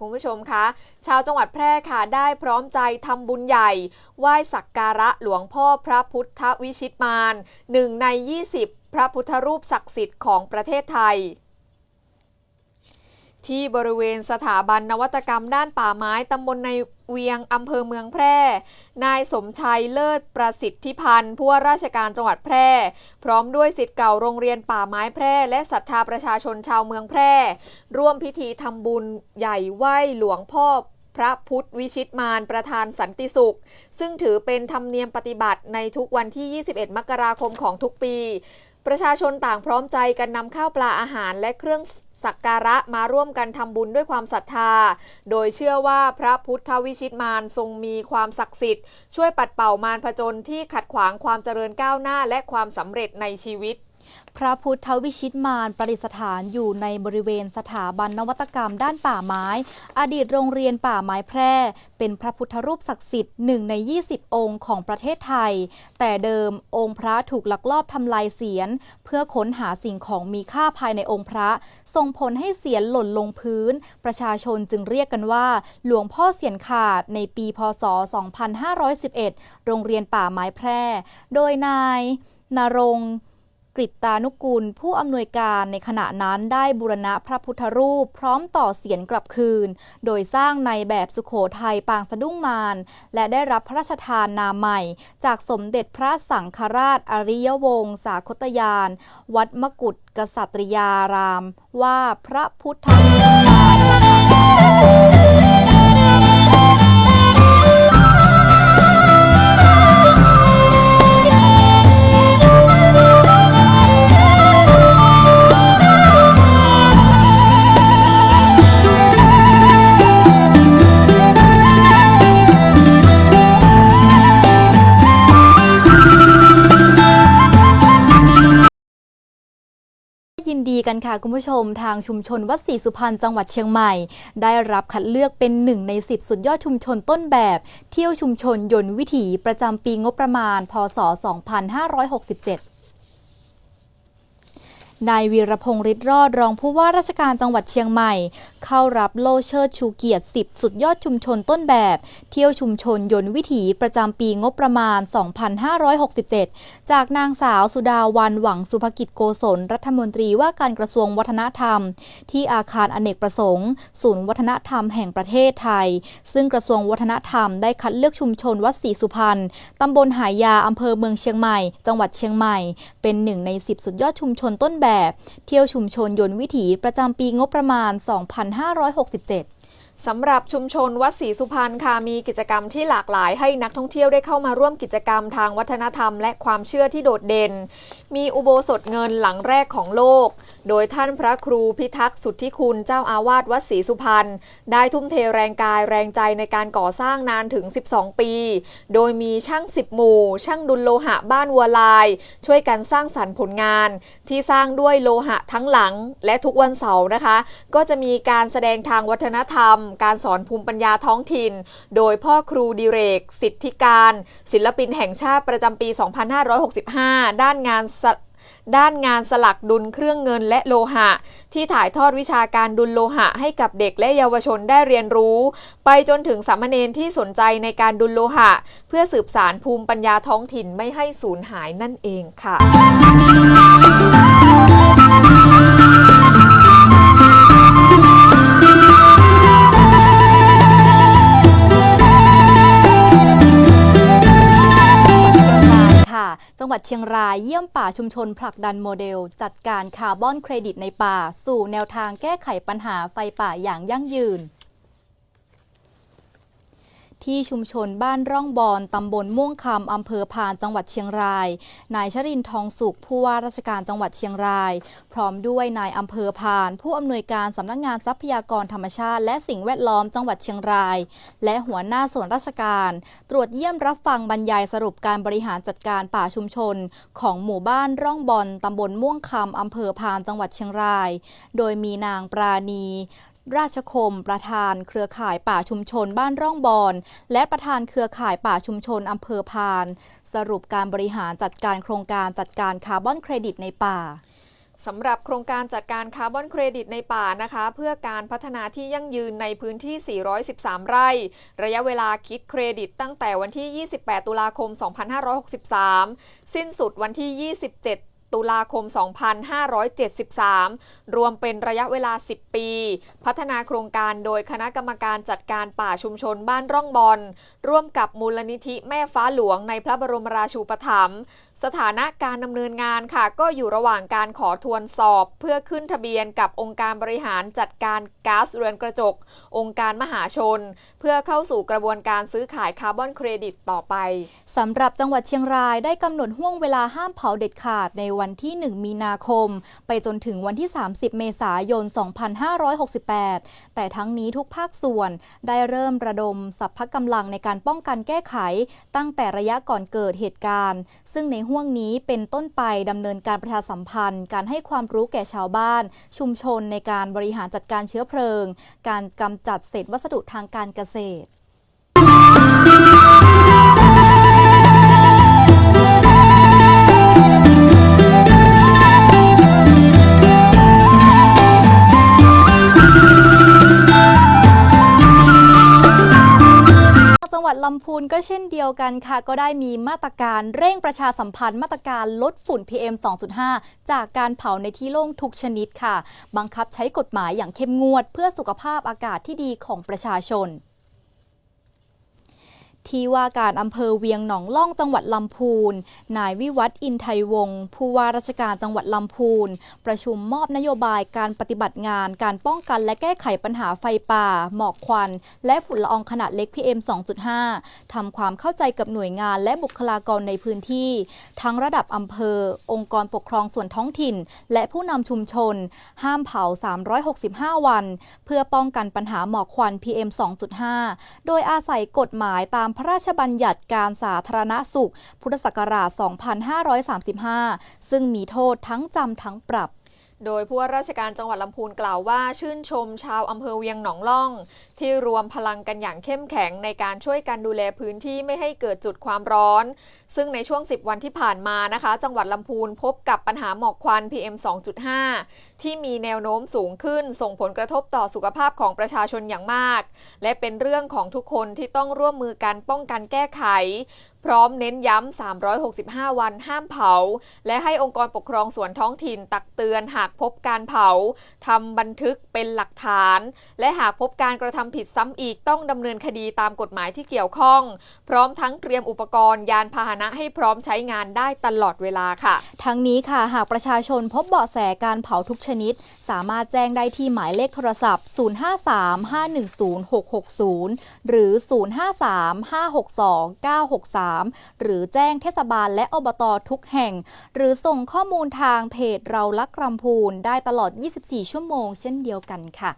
คุณผู้ชมคะชาวจังหวัดแพร่ค่ะได้พร้อมใจทำบุญใหญ่ ไหว้สักการะหลวงพ่อพระพุทธวิชิตมารหนึ่งใน 20 พระพุทธรูปศักดิ์สิทธิ์ของประเทศไทย ที่บริเวณสถาบันนวัตกรรมด้านป่าไม้ตำบลในเวียงอำเภอเมืองแพร่ นายสมชัยเลิศประสิทธิพันธ์ผู้ว่าราชการจังหวัดแพร่ พร้อมด้วยสิทธิ์เก่าโรงเรียนป่าไม้แพร่ และศรัทธาประชาชนชาวเมืองแพร่ ร่วมพิธีทำบุญใหญ่ไหว้หลวงพ่อพระพุทธวิชิตมารประธานสันติสุข ซึ่งถือเป็นธรรมเนียมปฏิบัติในทุกวันที่ 21 มกราคมของทุกปี ประชาชนต่างพร้อมใจกันนำข้าวปลาอาหารและเครื่อง สักการะมาร่วมกันทำบุญด้วยความศรัทธา โดยเชื่อว่าพระพุทธวิชิตมารทรงมีความศักดิ์สิทธิ์ ช่วยปัดเป่ามารผจญที่ขัดขวางความเจริญก้าวหน้าและความสำเร็จในชีวิต พระพุทธวิชิตมารประดิษฐานอยู่ในบริเวณสถาบันนวัตกรรมด้านป่าไม้ อดีตโรงเรียนป่าไม้แพร่ เป็นพระพุทธรูปศักดิ์สิทธิ์หนึ่งใน 20 องค์ของประเทศไทย แต่เดิมองค์พระถูกลักลอบทำลายเสียน เพื่อค้นหาสิ่งของมีค่าภายในองค์พระส่งผลให้เสียนหล่นลงพื้น ประชาชนจึงเรียกกันว่า หลวงพ่อเสียนขาดในปีพศ 2511 โรงเรียนป่าไม้แพร่ โดยนายนรง กฤตานุกูล ผู้อำนวยการในขณะนั้นได้บูรณะพระพุทธรูปพร้อมต่อเสียนกลับคืน โดยสร้างในแบบสุขโขทัยปางสะดุ้งมาร และได้รับพระราชทานนามใหม่ จากสมเด็จพระสังฆราชอริยวงศ์สาคตยาน วัดมกุฏกษัตริยาราม ว่าพระพุทธ ดีกันค่ะคุณผู้ชมทางชุมชนวัดศรีสุพรรณจังหวัดเชียงใหม่ ได้รับคัดเลือกเป็นหนึ่งใน 10 สุดยอดชุมชนต้นแบบ เที่ยวชุมชนยนต์วิถีประจำปีงบประมาณ พศ 2567 นายวีรพงษ์ฤทธิ์รอดรองผู้ว่าราชการจังหวัดเชียงใหม่ เข้ารับโล่เชิดชูเกียรติ 10 สุดยอดชุมชนต้นแบบ เที่ยวชุมชนยนต์วิถีประจำปีงบประมาณ 2567 จากนางสาวสุดาวันหวังสุภกิจโกศลรัฐมนตรีว่าการกระทรวงวัฒนธรรม ที่อาคารอเนกประสงค์ ศูนย์วัฒนธรรมแห่งประเทศไทย ซึ่งกระทรวงวัฒนธรรมได้คัดเลือกชุมชนวัดศรีสุพรรณตำบลหายาอำเภอเมืองเชียงใหม่ จังหวัดเชียงใหม่ เป็นหนึ่งใน 10 สุดยอดชุมชนต้นแบบเที่ยวชุมชนยนต์วิถีประจำปีงบประมาณ 2567 สำหรับชุมชนวัดศรีสุพรรณค่ะมีกิจกรรมที่หลากหลายให้นักท่องเที่ยวได้เข้ามาร่วมกิจกรรมทางวัฒนธรรมและความเชื่อที่โดดเด่น มีอุโบสถเงินหลังแรกของโลก โดยท่านพระครูพิทักษ์สุทธิคุณเจ้าอาวาสวัดศรีสุพรรณได้ทุ่มเทแรงกายแรงใจในการก่อสร้างนานถึง 12 ปี โดยมีช่าง10หมู่ ช่างดุลโลหะบ้านวัวลาย ช่วยกันสร้างสรรค์ผลงาน ที่สร้างด้วยโลหะทั้งหลัง และทุกวันเสาร์นะคะ ก็จะมีการแสดงทางวัฒนธรรมการสอนภูมิปัญญาท้องถิ่น โดยพ่อครูดิเรก สิทธิการ ศิลปินแห่งชาติประจำปี 2565 ด้านงานด้านงานสลักดุลเครื่องเงินและโลหะ ที่ถ่ายทอดวิชาการดุลโลหะให้กับเด็กและเยาวชนได้เรียนรู้ ไปจนถึงสามเณรที่สนใจในการดุลโลหะ เพื่อสืบสารภูมิปัญญาท้องถิ่นไม่ให้สูญหายนั่นเองค่ะ งหวัดเชียงรายเยี่ยมป่าชุมชนผลักดันโมเดล จัดการคาร์บอนเครดิตในป่า สู่แนวทางแก้ไขปัญหาไฟป่าอย่างยั่งยืน ที่ชุมชนบ้านร่องบอนตำบลม่วงคำอำเภอพานจังหวัดเชียงราย นายชรินทองสุข ผู้ว่าราชการจังหวัดเชียงราย พร้อมด้วยนายอำเภอพาน ผู้อำนวยการสำนักงานทรัพยากรธรรมชาติ และสิ่งแวดล้อมจังหวัดเชียงราย และหัวหน้าส่วนราชการ ตรวจเยี่ยมรับฟังบรรยายสรุปการบริหารจัดการป่าชุมชน ของหมู่บ้านร่องบอนตำบลม่วงคำอำเภอพานจังหวัดเชียงราย โดยมีนางปราณี ราชคม ประธานเครือข่ายป่าชุมชนบ้านร่องบอน และประธานเครือข่ายป่าชุมชนอำเภอพาน สรุปการบริหารจัดการโครงการจัดการคาร์บอนเครดิตในป่าสำหรับโครงการจัดการคาร์บอนเครดิตในป่านะคะ เพื่อการพัฒนาที่ยั่งยืนในพื้นที่ 413 ไร่ ระยะเวลาคิดเครดิตตั้งแต่วันที่ 28 ตุลาคม 2563 สิ้นสุดวันที่ 27 ตุลาคม 2573 รวมเป็นระยะเวลา 10 ปี พัฒนาโครงการโดยคณะกรรมการจัดการป่าชุมชนบ้านร่องบอล ร่วมกับมูลนิธิแม่ฟ้าหลวงในพระบรมราชูปถัมภ์ สถานะการดำเนินงานค่ะ ก็อยู่ระหว่างการขอทวนสอบ เพื่อขึ้นทะเบียนกับองค์การบริหารจัดการก๊าซเรือนกระจก องค์การมหาชน เพื่อเข้าสู่กระบวนการซื้อขายคาร์บอนเครดิตต่อไปสำหรับจังหวัดเชียงรายได้กำหนดห่วงเวลาห้ามเผาเด็ดขาดในวันที่ 1 มีนาคม ไปจนถึงวันที่ 30 เมษายน 2568 แต่ทั้งนี้ทุกภาคส่วนได้เริ่มระดมสัพพะกำลังในการป้องกันแก้ไข ตั้งแต่ระยะก่อนเกิดเหตุการณ์ ซึ่งในห่วงนี้เป็นต้นไปดำเนินการประชาสัมพันธ์ การให้ความรู้แก่ชาวบ้าน ชุมชนในการบริหารจัดการเชื้อเพลิง การกำจัดเศษวัสดุทางการเกษตร ลำพูนก็เช่นเดียวกันค่ะ ก็ได้มีมาตรการเร่งประชาสัมพันธ์มาตรการลดฝุ่น PM 2.5 จากการเผาในที่โล่งทุกชนิดค่ะ บังคับใช้กฎหมายอย่างเข้มงวด เพื่อสุขภาพอากาศที่ดีของประชาชน ที่ว่าการอำเภอเวียงหนองล่องจังหวัดลำพูน นายวิวัฒน์อินไทยวงศ์ผู้ว่าราชการจังหวัดลำพูน ประชุมมอบนโยบายการปฏิบัติงาน การป้องกันและแก้ไขปัญหาไฟป่า หมอกควัน และฝุ่นละอองขนาดเล็ก PM 2.5 ทำความเข้าใจกับหน่วยงานและบุคลากรในพื้นที่ ทั้งระดับอำเภอ องค์กรปกครองส่วนท้องถิ่น และผู้นำชุมชน ห้ามเผา 365 วัน เพื่อป้องกันปัญหาหมอกควัน PM 2.5 โดยอาศัยกฎหมายตามพระราชบัญญัติการสาธารณสุข พุทธศักราช 2535 ซึ่งมีโทษทั้งจำทั้งปรับโดยผู้ว่าราชการจังหวัดลำพูนกล่าวว่าชื่นชมชาวอำเภอเวียงหนองล่อง ที่รวมพลังกันอย่างเข้มแข็งในการช่วยกันดูแลพื้นที่ไม่ให้เกิดจุดความร้อน ซึ่งในช่วง 10 วันที่ผ่านมานะคะ จังหวัดลำพูนพบกับปัญหาหมอกควัน PM 2.5 ที่มีแนวโน้มสูงขึ้น ส่งผลกระทบต่อสุขภาพของประชาชนอย่างมาก และเป็นเรื่องของทุกคนที่ต้องร่วมมือกันป้องกันแก้ไขพร้อมเน้นย้ำ 365 วันห้ามเผา และให้องค์กรปกครองส่วนท้องถิ่นตักเตือนหากพบการเผา ทำบันทึกเป็นหลักฐาน และหากพบการกระทำำผิดซ้ำอีกต้องดำเนินคดีตามกฎหมายที่เกี่ยวข้อง พร้อมทั้งเตรียมอุปกรณ์ยานพาหนะให้พร้อมใช้งานได้ตลอดเวลาค่ะ ทั้งนี้ค่ะหากประชาชนพบเบาะแสการเผาทุกชนิด สามารถแจ้งได้ที่หมายเลขโทรศัพท์ 053-510-660 หรือ 053-562-963 หรือแจ้งเทศบาลและอบตทุกแห่ง หรือส่งข้อมูลทางเพจเรารักลำพูนได้ตลอด 24 ชั่วโมงเช่นเดียวกันค่ะ